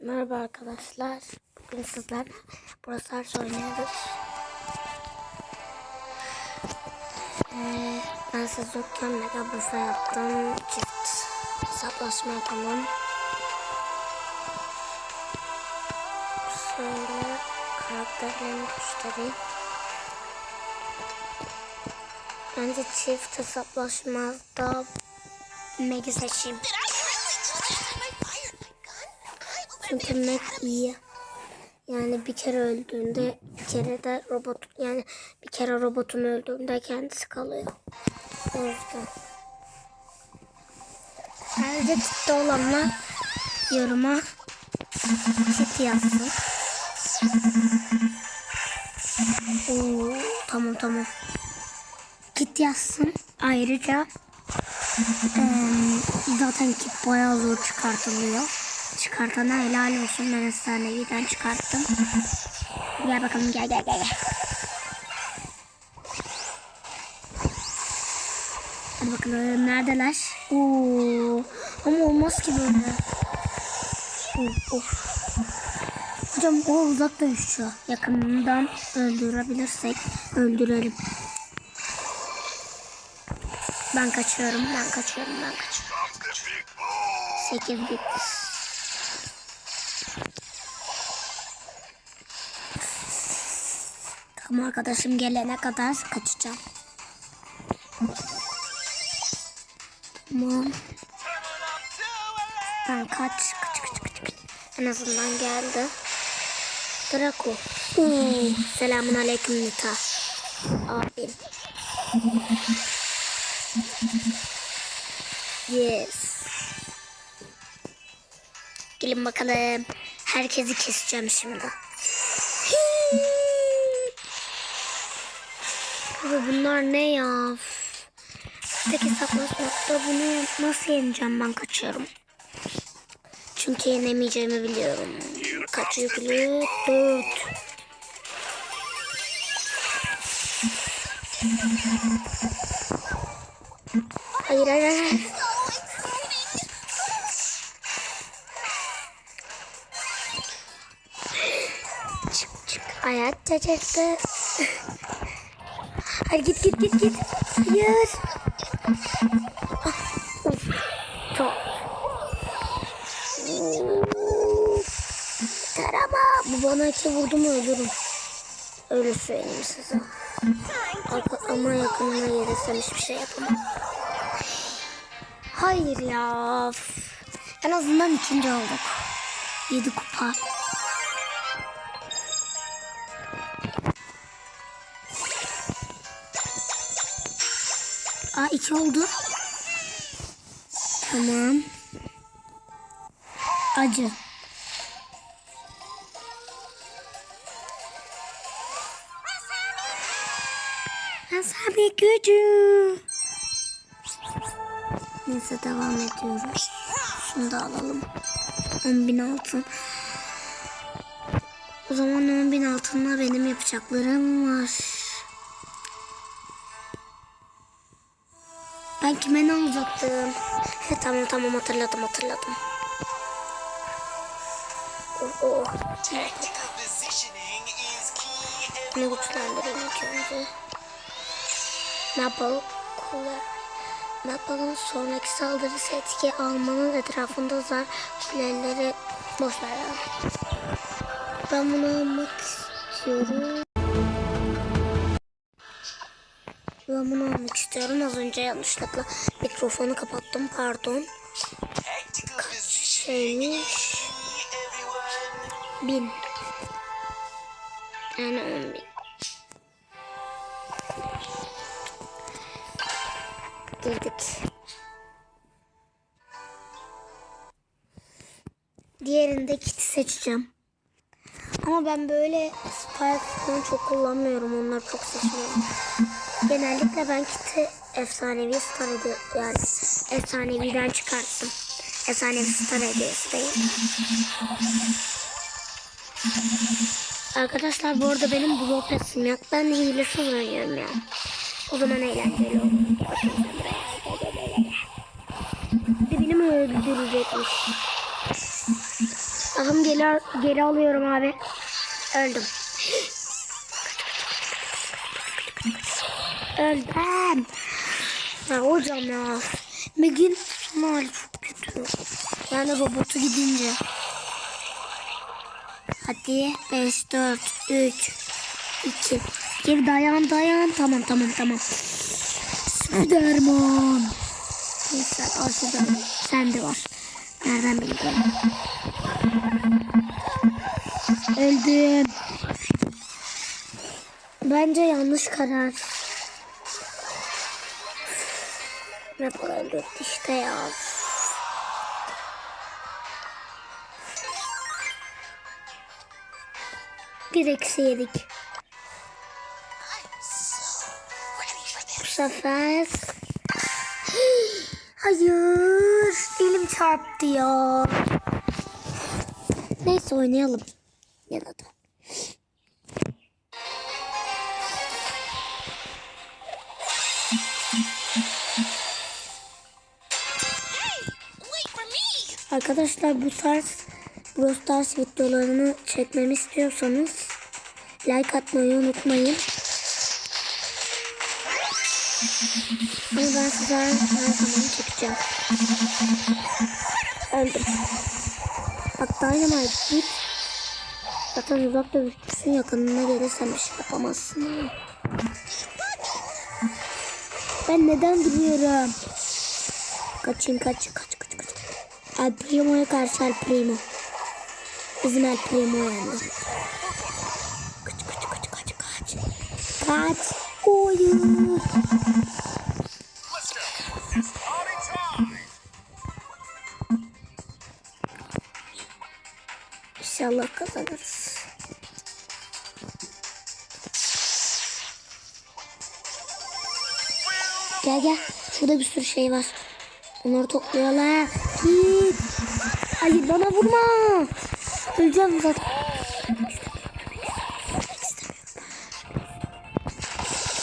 Merhaba arkadaşlar. Bugün sizlerle burası Ars oynuyoruz. Ee, ben siz yokken Mega Bursa yaptım. Çift hesaplaşma yapalım. Şöyle karakterlerimi göstereyim. Bence çift hesaplaşmada Meg'i seçeyim. Çünkü iyi. Yani bir kere öldüğünde bir kere de robot yani bir kere robotun öldüğünde kendisi kalıyor. O yüzden. Ayrıca kitle olanlar yoruma kit yazsın. Oo, tamam tamam. Kit yazsın. Ayrıca eee, zaten kit bayağı zor çıkartılıyor. Çıkartana helal olsun. Ben efsaneviden çıkarttım. Gel bakalım gel gel. gel. Hadi bakalım neredeler? Oo, ama olmaz ki böyle. Oh, oh. Hocam o uzak dövüşçü. Yakından öldürebilirsek öldürelim. Ben kaçıyorum, ben kaçıyorum, ben kaçıyorum. 8 bit. Takım arkadaşım gelene kadar kaçacağım. Tamam. Ben kaç, kaç, kaç, kaç, kaç. En azından geldi. Draco. Oo, selamun aleyküm Nita. Abim. Yes. Gelin bakalım. Herkesi keseceğim şimdi. Abi bunlar ne ya? Tek hesaplaşmakta bunu nasıl yeneceğim ben kaçıyorum. Çünkü yenemeyeceğimi biliyorum. Kaç yüklü? Dört. Hayır hayır hayır. Çık çık. Ayak çekti. Hadi git git git git. Hayır. Çok. Tarama. Bu bana iki vurdu mu ölürüm. Öyle söyleyeyim size. Ama yakınına gelirsem hiçbir şey yapamam. Hayır ya. En azından ikinci olduk. Yedi kupa. İki oldu. Tamam. Acı. Asabi gücü. Neyse devam ediyoruz. Şunu da alalım. 10.000 altın. O zaman 10.000 altınla benim yapacaklarım var. Ben kime ne alacaktım? He, tamam tamam hatırladım hatırladım. Oh, oh. Key. Ne güçlendireyim ilk önce. Maple Cooler. Maple'ın sonraki saldırısı etki almanın etrafında zar küleleri boş ver ya. Ben bunu almak istiyorum. Ben bunu almak istiyorum. Az önce yanlışlıkla mikrofonu kapattım. Pardon. Positioning Şeymiş. Bin. Yani on bin. Girdik. Diğerinde seçeceğim. Ama ben böyle Spike falan çok kullanmıyorum. Onlar çok seçmiyorum. Genellikle ben kiti efsanevi star yani efsaneviden çıkarttım. Efsanevi star hediyesi. Arkadaşlar bu arada benim blok resim yok. Ben hilesiz oynuyorum ya. O zaman eğlenceli olur. Bakın sen buraya. Bir de benim öldürecekmiş. Ahım geri, geri alıyorum abi. Öldüm. Öldüm. Ya hocam ya. Meg'in hali çok kötü. Yani robotu gidince. Hadi 5, 4, 3, 2, 1 dayan dayan. Tamam tamam tamam. Spiderman. Neyse al şuradan. Sen de var. Nereden bileyim? Öldüm. Bence yanlış karar. Rapor öldürdü işte ya. Bir eksi yedik. Bu sefer... Hayır. Elim çarptı ya. Neyse oynayalım. Ya da. Wait for me! Arkadaşlar bu tarz Brawl Stars videolarını çekmemi istiyorsanız like atmayı unutmayın. Ama ben size her, zaman çekeceğim. Öldüm. Bak Dynamite. Zaten uzakta güçlüsün yakınına gelirsen bir şey yapamazsın. Ben neden duruyorum? Kaçayım kaç kaç kaç kaç. El Primo'ya karşı El Primo. Bizim El Primo yendi. Kaç kaç kaç kaç kaç. Kaç. Time! İnşallah kazanırız. Gel gel. Şurada bir sürü şey var. Onları toplayalım. Git. Hayır bana vurma. Öleceğim zaten.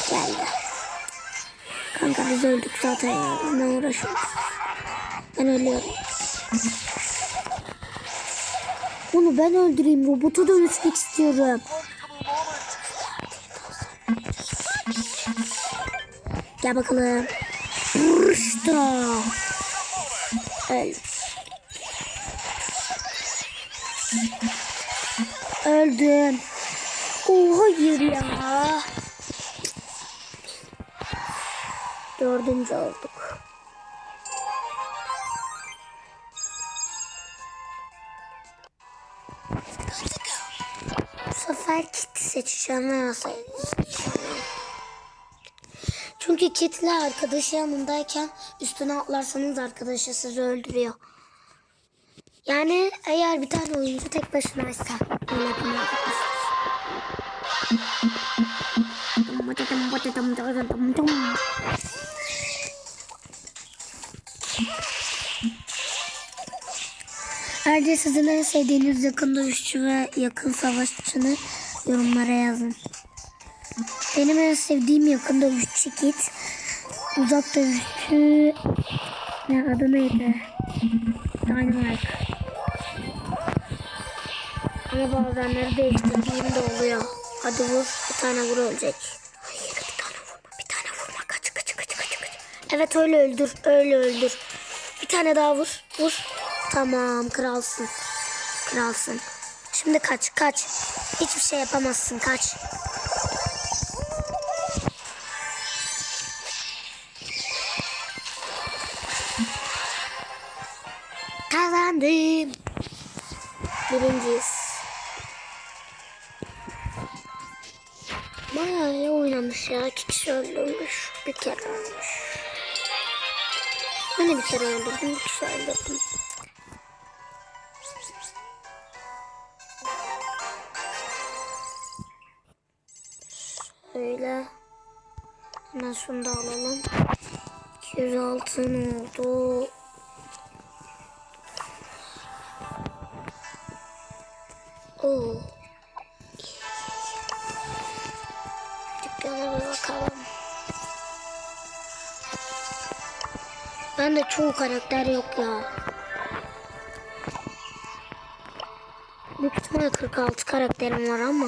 Geldi. Kanka biz öldük zaten ya. Biz ne uğraşıyoruz? Ben ölüyorum. Onu ben öldüreyim. Robotu dönüşmek istiyorum. Gel bakalım. Bursta. Öl. Öldüm. Oh hayır ya. Dördüncü olduk. Bu sefer kit seçeceğim masayı seçeceğim. Çünkü kitle arkadaşı yanındayken üstüne atlarsanız arkadaşı sizi öldürüyor. Yani eğer bir tane oyuncu tek başınaysa öyle yapın arkadaşlar. Ayrıca sizin en sevdiğiniz yakın dövüşçü ve yakın savaşçını yorumlara yazın. Benim en sevdiğim yakın dövüşçü Kit. Uzak dövüşçü... Ne adı neydi? Dynamite. Ama bazenleri değiştirdiğim de oluyor. Hadi vur. Bir tane vur ölecek. Hayır bir tane vurma. Bir tane vurma. Kaç kaç kaç kaç kaç. Evet öyle öldür. Öyle öldür. Bir tane daha vur. Vur. Tamam kralsın. Kralsın. Şimdi kaç kaç. Hiçbir şey yapamazsın kaç. Kazandım. Birinciyiz. Bayağı iyi oynamış ya. İki kişi öldürmüş. Bir kere ölmüş. Ben bir kere öldürdüm. Bir kişi öldürdüm. Şöyle. Hemen şunu da alalım. 200 altın oldu. Oo. Bir bakalım. Ben de çoğu karakter yok ya. Büyük ihtimalle 46 karakterim var ama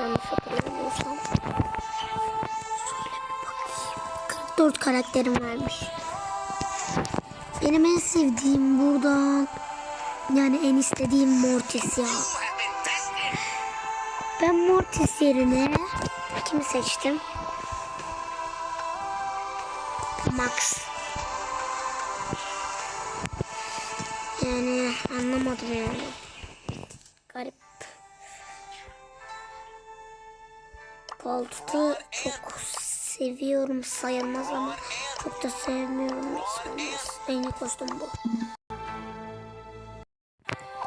yanlış hatırlamıyorsam. Şöyle bir bakayım. 44 karakterim varmış. Benim en sevdiğim buradan yani en istediğim Mortis ya. Ben Mortis yerine kimi seçtim? Max. Yani anlamadım yani. Garip. Gold'u çok seviyorum sayılmaz ama çok da sevmiyorum sayılmaz. En iyi kostüm bu.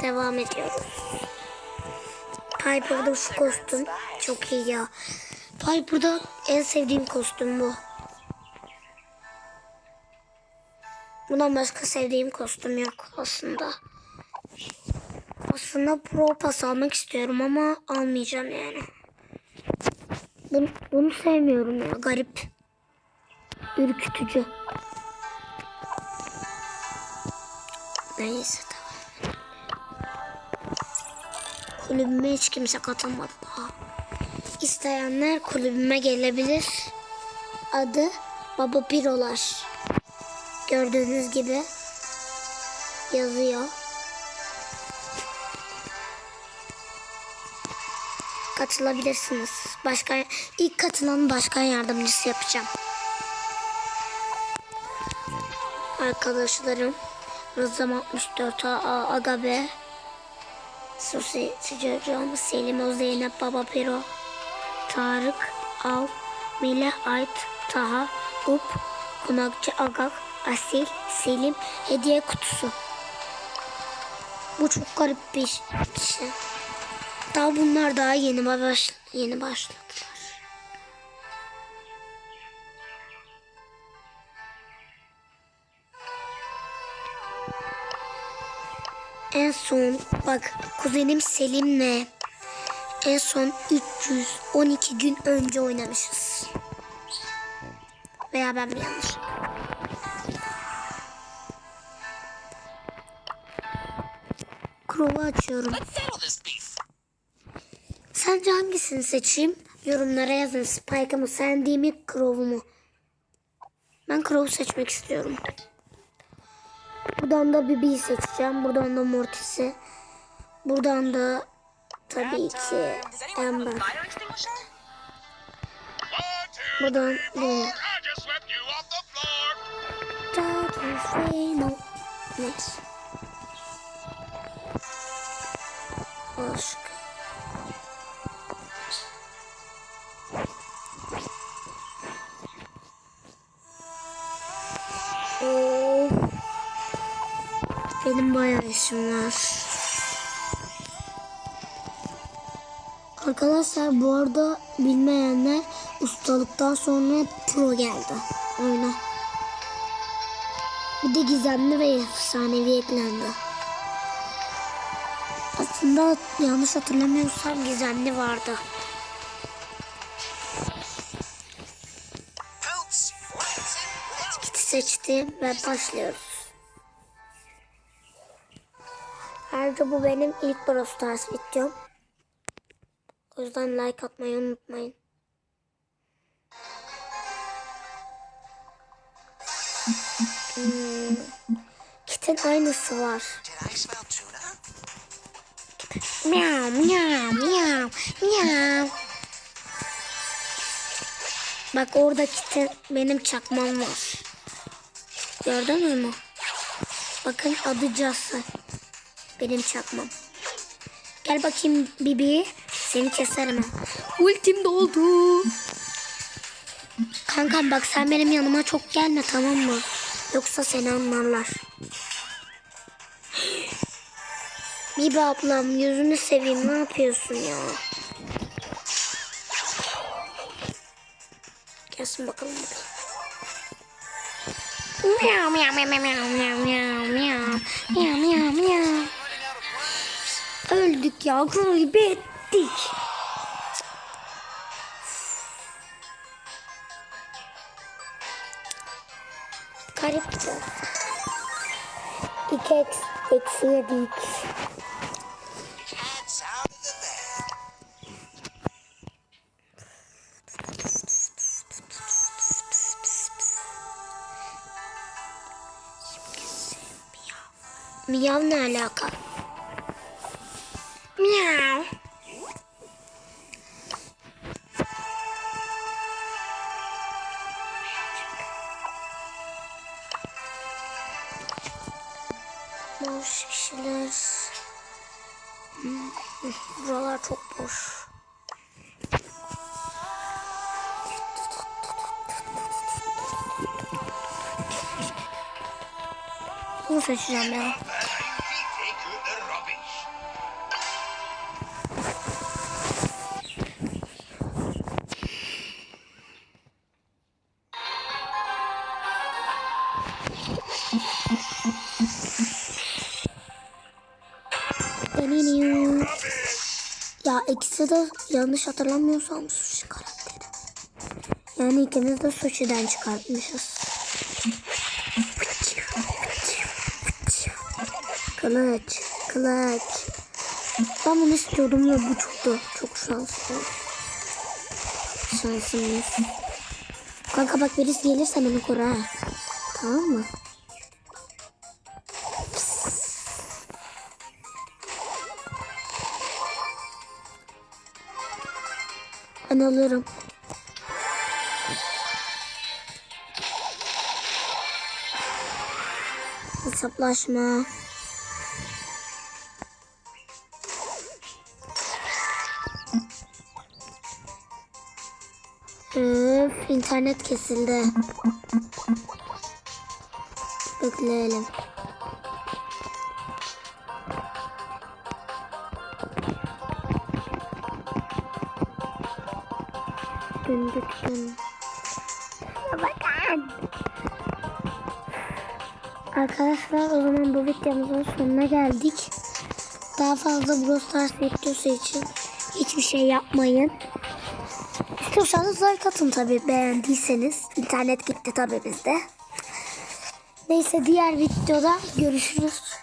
Devam ediyoruz. Piper'da şu kostüm çok iyi ya. Piper'da en sevdiğim kostüm bu. Bundan başka sevdiğim kostüm yok aslında. Aslında Pro Pass almak istiyorum ama almayacağım yani. Bunu, bunu sevmiyorum ya garip. Ürkütücü. Neyse Kulübüme hiç kimse katılmadı daha. İsteyenler kulübüme gelebilir. Adı Baba Pirolar. Gördüğünüz gibi yazıyor. Katılabilirsiniz. Başkan ilk katılan başkan yardımcısı yapacağım. Arkadaşlarım Rızam 64 A Agabe Sosiyetici Hocam Selim O Zeynep Baba Piro Tarık Al Melih Ait Taha Up Konakçı Agak Asil Selim Hediye Kutusu Bu çok garip bir şey. Daha bunlar daha yeni baş yeni başladılar. En son bak kuzenim Selim'le en son 312 gün önce oynamışız. Veya ben mi yanlış? Crow'u açıyorum. Sence hangisini seçeyim? Yorumlara yazın. Spike'ı mı, Sandy'yi mi, Crow'u mu? Ben Crow'u seçmek istiyorum. Buradan da Bibi'yi seçeceğim. Buradan da Mortis'i. Buradan da tabii ki Amber. Buradan da... Neyse. Olsun. Benim bayağı işim var. Arkadaşlar bu arada bilmeyenler ustalıktan sonra pro geldi oyuna. Bir de gizemli ve efsanevi eklendi. Aslında yanlış hatırlamıyorsam gizemli vardı. Kiti seçtim ve başlıyoruz. Ayrıca bu benim ilk Brawl Stars videom. O yüzden like atmayı unutmayın. Hmm. Kit'in aynısı var. Miau miau miau miau. Bak orada kite benim çakmam var. Gördünüz mü? Bakın adı Cası. Benim çakmam. Gel bakayım Bibi. Seni keserim. Ultim doldu. Kankam bak sen benim yanıma çok gelme tamam mı? Yoksa seni anlarlar. Bibi ablam yüzünü seveyim ne yapıyorsun ya? Gelsin bakalım miau miau miau miau miau miau miau miau miau miau. Öldük ya. Kuru gibi ettik. Garip ya. 2 eksi, eksi 7. Miyav ne alaka? Çok boş. Bunu seçeceğim ya. İkisi de yanlış hatırlamıyorsam sushi karakteri. Yani ikimiz de sushi'den çıkartmışız. Kılıç, kılıç. Ben bunu istiyordum ve bu çıktı. Çok şanslı. Şansımız. Kanka bak birisi gelirse beni koru ha. Tamam mı? Ben alırım. Hesaplaşma. Öf, internet kesildi. Bekleyelim. Dün dün. Bakın. Arkadaşlar o zaman bu videomuzun sonuna geldik. Daha fazla Brawl Stars videosu için hiçbir şey yapmayın. İstiyorsanız like atın tabi beğendiyseniz. İnternet gitti tabi bizde. Neyse diğer videoda görüşürüz.